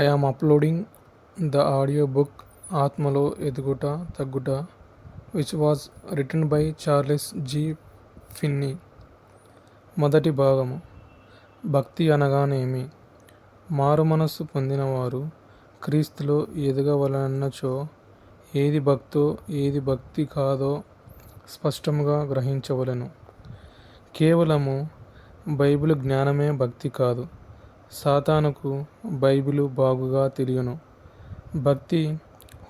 I am uploading the audio book ఆత్మలో ఎదుగుట తగ్గుట which was written by Charles G Finney మొదటి భాగము. భక్తి అనగానేమి? మారు మనస్సు పొందినవారు క్రీస్తులో ఎదగవలనచో ఏది భక్తో ఏది భక్తి కాదో స్పష్టంగా గ్రహించవలెను. కేవలము బైబిల్ జ్ఞానమే భక్తి కాదు. సాతానుకు బైబిలు బాగుగా తెలియను. భక్తి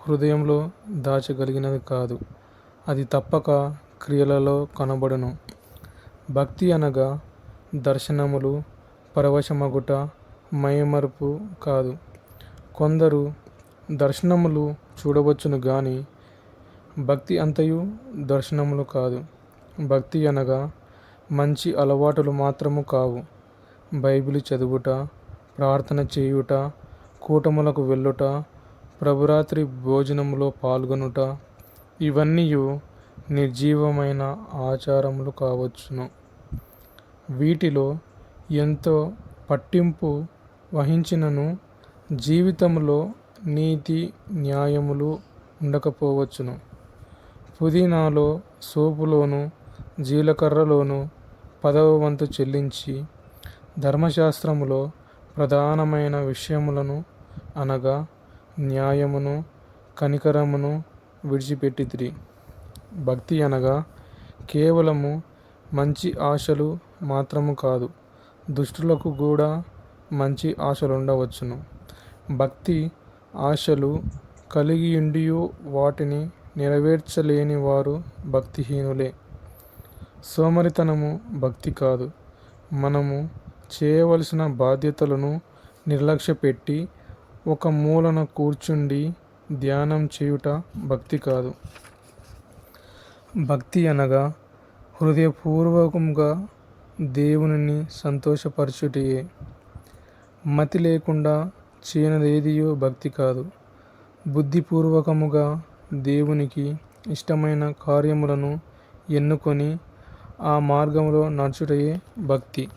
హృదయంలో దాచగలిగినది కాదు. అది తప్పక క్రియలలో కనబడును. భక్తి అనగా దర్శనములు పరవశమగుట మయమరుపు కాదు. కొందరు దర్శనములు చూడవచ్చును గాని భక్తి అంతయు దర్శనములు కాదు. భక్తి అనగా మంచి అలవాటులు మాత్రము కావు. బైబిల్ చదువుట ప్రార్థన చేయుట కూటములకు వెళ్ళుట ప్రభురాత్రి భోజనములో పాల్గొనుట ఇవన్నీ నిర్జీవమైన ఆచారములు కావచ్చును. వీటిలో ఎంతో పట్టింపు వహించినను జీవితంలో నీతి న్యాయములు ఉండకపోవచ్చును. పుదీనాలో సోపులోను జీలకర్రలోను పదవ వంతు చెల్లించి ధర్మశాస్త్రములో ప్రధానమైన విషయములను అనగా న్యాయమును కనికరమును విడిచిపెట్టితిరి. భక్తి అనగా కేవలము మంచి ఆశలు మాత్రము కాదు దుష్టులకు కూడా మంచి ఆశలుండవచ్చును. భక్తి ఆశలు కలిగియుండి వాటిని నెరవేర్చలేని వారు భక్తిహీనులే. సోమరితనము భక్తి కాదు మనము చేయవలసిన బాధ్యతలను నిర్లక్ష్యపెట్టి ఒక మూలన కూర్చుండి ధ్యానం చేయుట భక్తి కాదు. భక్తి అనగా హృదయపూర్వకంగా దేవునిని సంతోషపరచుటయే. మతి లేకుండా చేయనదేదియో భక్తి కాదు. బుద్ధిపూర్వకముగా దేవునికి ఇష్టమైన కార్యములను ఎన్నుకొని ఆ మార్గంలో నడుచుటయే భక్తి.